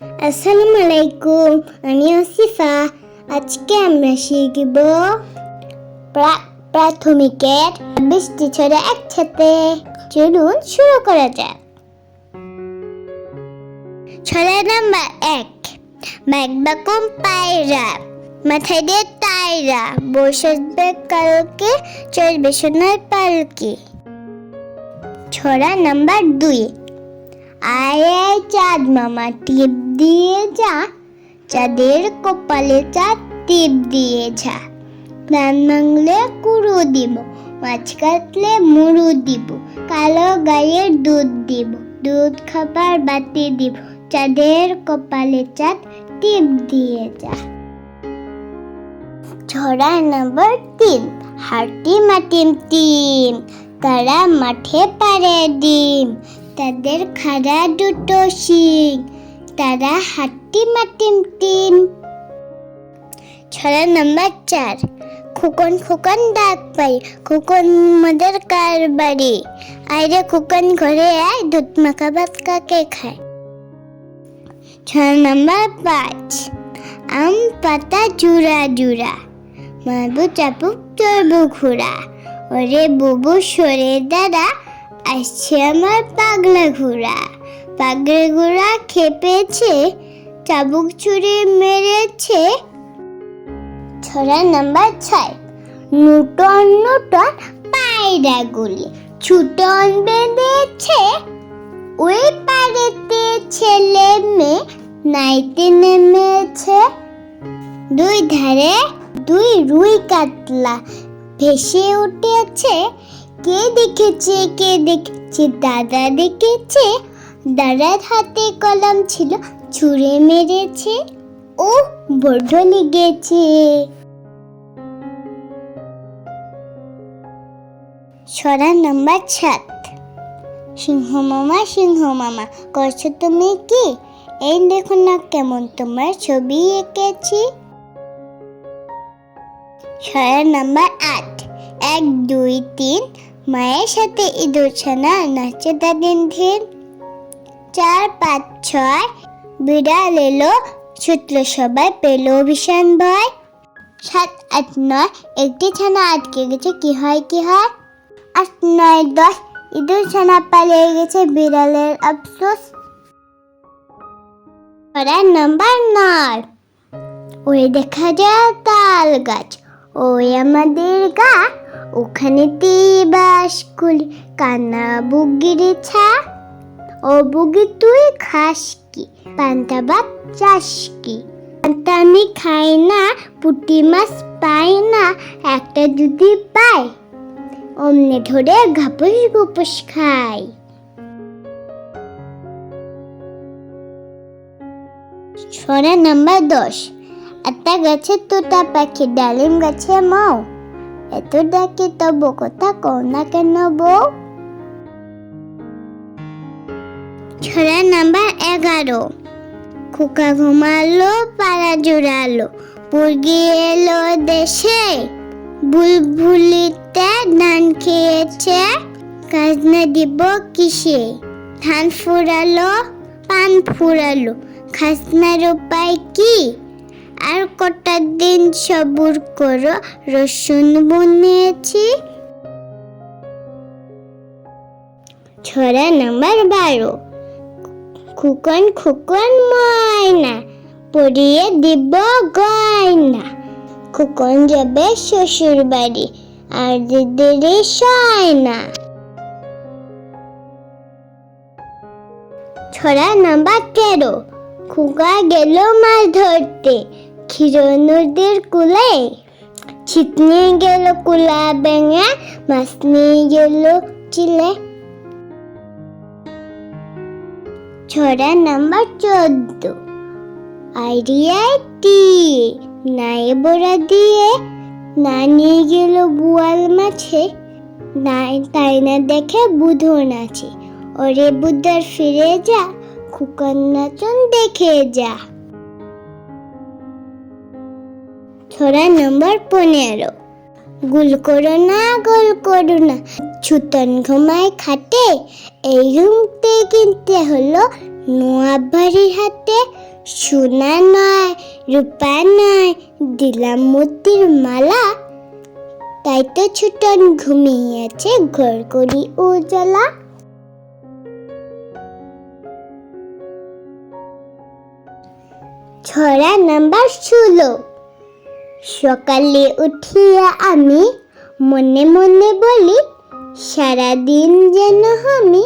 আসসালামু আলাইকুম আমি আসিফা আজকে আমরা শিখব প্রাথমিকের বৃষ্টি ছড়া একসাথে। চলুন শুরু করা যাক। ছড়া নাম্বার এক। ব্যাগবা কম পায়রা মাথায় দিয়ে তাইরা। বসবে কালকে, চলবে সোনার পালকি। ছড়া নাম্বার দুই। আয় চাঁদ মামা, টিপ দিয়ে যা। চাঁদের কপালে চাঁদ টিপ দিয়ে যা। ধান মাংলে কুড়ু দিব, মাছ কাটলে মুড়ু দিব, কালো গায়ের দুধ দিব, দুধ খাবার বাতি দিব, চাঁদের কপালে চাঁদ টিপ দিয়ে যা। ছড়া নম্বর তিন হাটি মাটিম টিম, তারা মাঠে পারে ডিম। তাদের খাড়া দুটো শিং। তারা হাট্টি মাটিম টিম। ছড়া নাম্বার চার, খোকন খোকন ডাক পাই, খোকন মদের কার বাড়ি আইরে খোকন ঘরে আয়, দুধ মাখা ভাত কাকে খায়? ছড়া নাম্বার পাঁচ, আম পাতা জুড়া জুড়া মারবু চাপুক চড়বু ঘোড়া ওরে বুবু সরে দাদা আসছে আমার পাগলা ঘোড়া। পাগলা ঘোড়া খেপেছে, চাবুক ছুরি মেরেছে। ছড়া নাম্বার ছয় নুটন নুটন পায়রা গুলি। ছুটন বেঁধেছে ওই পাড়েতে ছেলে মেয়ে, নাইতে নেমেছে। দুই ধারে দুই রুই কাতলা ভেসে উঠেছে কে দেখেছে কে দেখেছে? দাদা দেখেছে? দাদার হাতে কলম ছিল, ছুঁড়ে মেরেছে। ও বড্ড লেগেছে। সরা নাম্বার সাত। সিংহ মামা সিংহ মামা, করছ তুমি কি? এই দেখো না কেমন তোমার ছবি এঁকেছি। ছড়া নাম্বার আট। এক, দুই, তিন মায়ের সাথে ইঁদুর ছানা নাচে দাদিন দিন চার, পাঁচ, ছয়, বিড়াল এলো, ছুটল সবাই, পেল ভীষণ ভয়। সাত, আট, নয়, একটি ছানা আটকে গেছে, কি হয় কি হয়? আট, নয়, দশ, ইঁদুর ছানা পালিয়ে গেছে, বিড়ালের আফসোস। ছড়া নাম্বার নয়। ওই দেখা যায় তাল গাছ। ওই আমাদের গা ওখানে বাস করি কান্না বুগিরে ছা। ও বুগি, তুই খাস কি? পান্তা ভাত চাস কি? পান্তা আমি খাই না, পুটি মাছ পাই না, একটা যদি পাই, অমনে ধরে ঘাপুস গুপুস খাই। ছড়া নাম্বার দশ। একটা গাছে তোতা পাখি, ডালিম গাছে মাও এত ডাকে তবু কথা কও না কেন বউ? ছড়া নাম্বার এগারো। খোকা ঘুমালো, পাড়া জোড়ালো। মুরগি এলো দেশে, বুলবুলিতে ধান খেয়েছে। কাজনা দিব কিসে? ধান ফুরালো, পান ফুরালো। খাসনার উপায় কি? আর কটা দিন সবুর করো, রসুন বুনেছি। ছড়া নাম্বার বারো। খুকন খুকন ময়না, পরিয়ে দিব গয়না। খুকন যাবে শ্বশুর বাড়ি, আর দিদিরে সয় না ছড়া নাম্বার তেরো। খুকা গেল মাছ ধরতে। ক্ষীর নদীর কুলে। ছিপ নিয়ে গেল কুলা ব্যাঙা মাছ নিয়ে গেল চিলে। ছড়া নাম্বার চোদ্দ। আইডিয়ায় টি, নাই বড়া দিয়ে। না নিয়ে গেল বুয়াল মাছে। নাই, তাই না দেখে বুধন আছে। ওরে বুধার ফিরে যা, খুকন দেখে যা। ছড়া নম্বর পনেরো। গুল করো না, গোল করো না। ছুতন ঘুমায় খাটে, এই রুমতে কিনতে হলো নোয়া বাড়ির হাতে। সোনা নয়, রূপা নয়, দিলাম মতির মালা। তাই তো ছুটন ঘুমিয়েছে, ঘর করি উজালা। ছড়া নাম্বার ষোলো। সকালে উঠিয়া আমি মনে মনে বলি, সারাদিন যেন আমি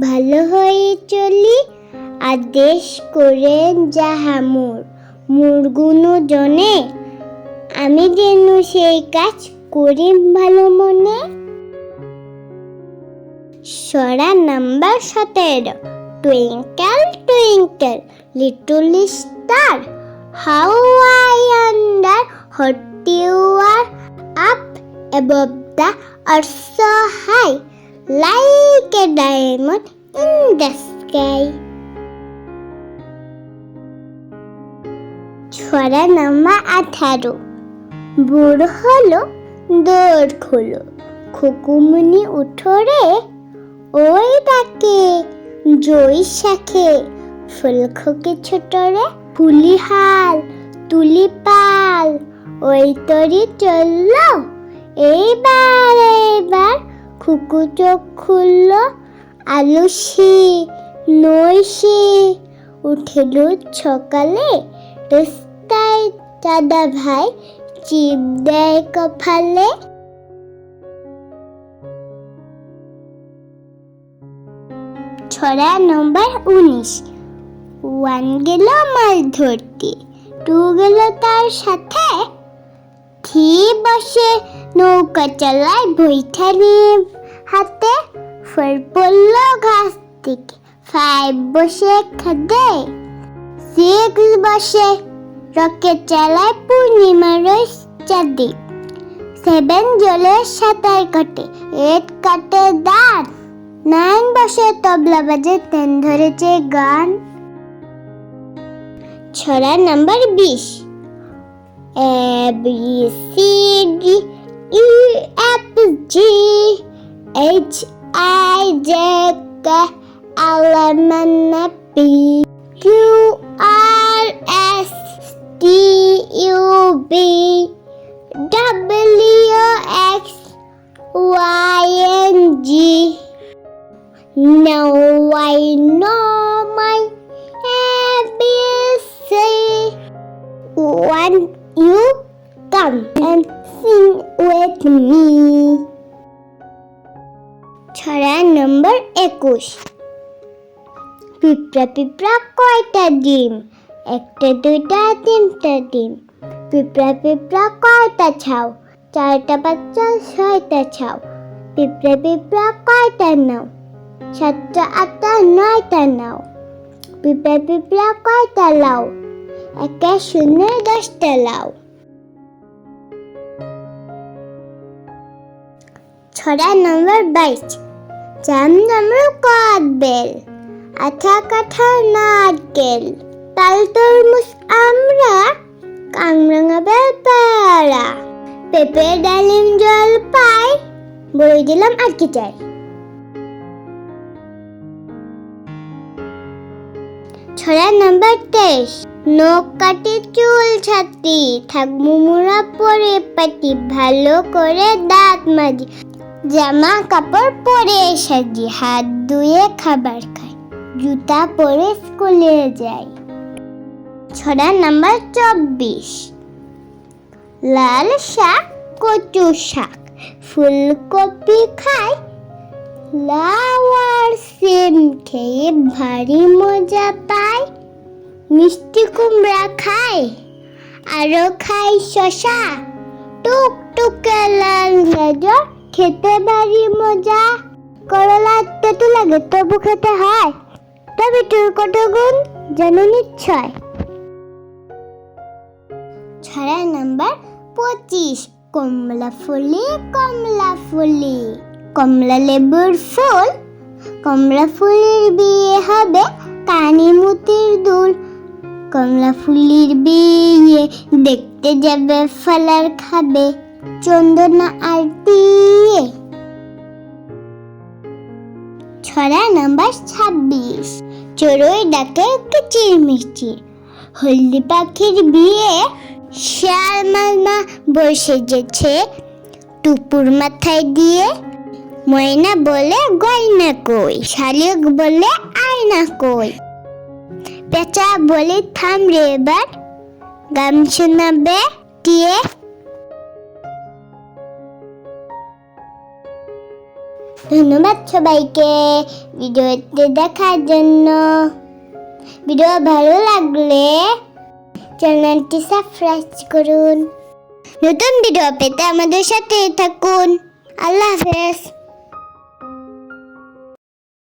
ভালো হয়ে চলি, আদেশ করে যাহা মোর। মোর জনে আমি যেন সেই কাজ করি ভালো মনে। সরা নাম্বার সতেরো, twinkle twinkle, little star. How I wonder what you are up above the earth so high, like a diamond in the sky. ছড়া নাম্বার আঠারো, বুড় হলো দৌড় খোলো। খুকুমনি উঠো রে ওই ডাকে জই শাখে, ফুলখকে ছোট রে ফুলি হাল, তুলি পাল, ওই তরি চলল। এইবার এইবার খুকু চোখ খুলল আলুসি নৈশি উঠিল সকালে রাস্তায়, দাদা ভাই চিপ দেয় কপালে। ছড়া নম্বর উনিশ। ওয়ান গেল মাছ ধরতে টু গেল তার সাথে থ্রি বসে নৌকা চালায় বৈঠা নিয়ে হাতে ফোর পড়ল ঘাস থেকে ফাইভ বসে খাদে সিক্স বসে রকেট চালায় পূর্ণিমার চাঁদে সেভেন জলে সাঁতার কাটে এইট কাটে দাঁত নাইন বসে তবলা বাজে তেন ধরেছে গান ছড়া নাম্বার বিশ A B C D E F G H I J K L M N P Q R S T U V W X Y N G. Now I know my happy. One you come and sing with me. ছড়া নম্বর একুশ। পিঁপড়া পিঁপড়া কয়টা ডিম? একটা, দুইটা, তিনটা ডিম। পিঁপড়া পিঁপড়া কয়টা ছাও? চারটা পাঁচটা ছয়টা ছাও। পিঁপড়া পিঁপড়া কয়টা নাও? সাতটা, আটটা, নয়টা নাও। পিঁপড়া পিঁপড়া কয়টা লাও? একে শূন্য দশটা লাও ছড়া নম্বর বাইশ। জাম নম্বর কদ বেল, আঠা কাঠা নারকেল, তাল তরমুজ আমরা কাংরাঙা বেল পেয়ারা পেঁপে ডালিম জল পাই বলে দিলাম আর কি চাই। ছড়া নাম্বার তেইশ। নখ কাটি চুল ছাতি। থাক মুমুরা পরে পাটি ভালো করে দাঁত মাজি। জামা কাপড় পরে সাজি, হাত ধুয়ে খাবার খাই। জুতা পরে স্কুলে যাই। ছড়া নাম্বার চব্বিশ। লাল শাক, কচু শাক, ফুলকপি খাই। লাউ আর সিম খেয়ে ভারী মজা পাই। মিষ্টি কুমড়া খাই আরও খাই শশা। টুক টুকে লাল গাজর, খেতে ভারী মজা। করলা তেতো লাগে, তবু খেতে হয়। তবে তোর কত গুণ জানো নিশ্চয়। ছড়া নাম্বার পঁচিশ, কমলা ফুলি কমলা ফুলি। কমলা লেবুর ফুল, কমলা ফুলের বিয়ে হবে কানিমুতির দুল। কমলা ফুলির বিয়ে দেখতে যাবে, ফলার খাবে, চন্দনা আর দিয়ে। ছড়া নাম্বার ছাব্বিশ, চড়ুই ডাকে কিচির মিচির হলদি পাখির বিয়ে শেয়াল মালমা বসে যেছে টুপুর মাথায় দিয়ে। ময়না বলে, গয়না কই? শালিক বলে, আয়না কই? পেঁচা বলে থাম রে এবার। গান শোনাবে দিয়ে ধন্যবাদ সবাইকে ভিডিওতে দেখার জন্য। ভিডিও ভালো লাগলে চ্যানেলটি সাবস্ক্রাইব করুন। নতুন ভিডিও পেতে আমাদের সাথে থাকুন। আল্লাহ হাফেজ।